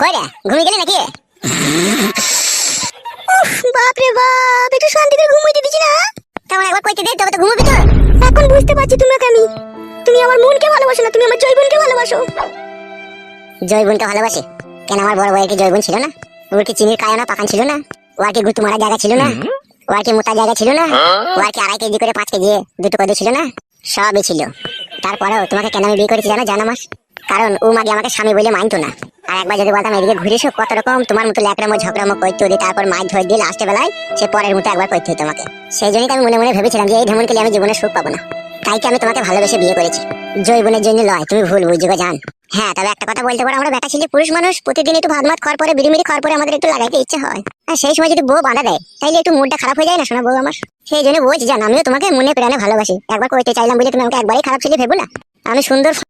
কই রে ঘুমিয়ে গেলি নাকি? বাপ রে বাপ একটু শান্তিতে ঘুমাইতে দিছি না? তেমন একবার কইতে দে তবে তো ঘুমাবি তো। এখন বুঝতে পারছি তোমাকে আমি। তুমি আমার মনকে ভালোবাসো না তুমি আমার জৈবনকে ভালোবাসো। জয় বোনকে ভালোবাসে। কেন আমার বড় ভাইয়ের কি জয় বোন ছিল না? ওর কি চিনির কায়না পাকান ছিল না? ও আর কি গুতু মারা জায়গা ছিল না? ও আর কি মোটা জায়গা ছিল না? ও আর কি আড়াই কেজি করে পাঁচ কেজি দুটো কদে ছিল না? সবই ছিল। তারপরেও তোমাকে কেন আমি বিয়ে করেছি জানো জানো মাস কারণ ও মাগে আমাকে স্বামী বলে মানতো না। আর একবার যদি বলতাম, এদিকে ঘুরে এসো, কত রকম তোমার মতো ল্যাকড়ামো ঝগড়ামো করতে হতো তারপর মাছ ধরে দিয়ে লাস্টে বেলায় সে পরের মতো একবার করতে হতো তোমাকে। সেই জন্যই আমি মনে মনে ভেবেছিলাম যে এই খেলে আমি জীবনে সুখ পাবো না। তাই কি আমি তোমাকে ভালোবেসে বিয়ে করেছি? জৈবনের জন্য লয়, তুমি ভুল বুঝবে জান। হ্যাঁ তবে একটা কথা বলতে পারো, আমরা বেটা ছেলে পুরুষ মানুষ প্রতিদিন একটু ভাত মাত খাওয়ার পরে, বিড়িমিড়ি খাওয়ার পরে আমাদের একটু লাগাইতে ইচ্ছে হয়। আর সেই সময় যদি বউ বাঁধা দেয়, তাইলে একটু মুডটা খারাপ হয়ে যায় না, শোনা বউ আমার? সেই জন্য বলছি জান, আমিও তোমাকে মনে প্রাণে ভালোবাসি। একবার কইতে চাইলাম বলে তুমি আমাকে একবারই খারাপ ছেলে ভেবো না। আমি সুন্দর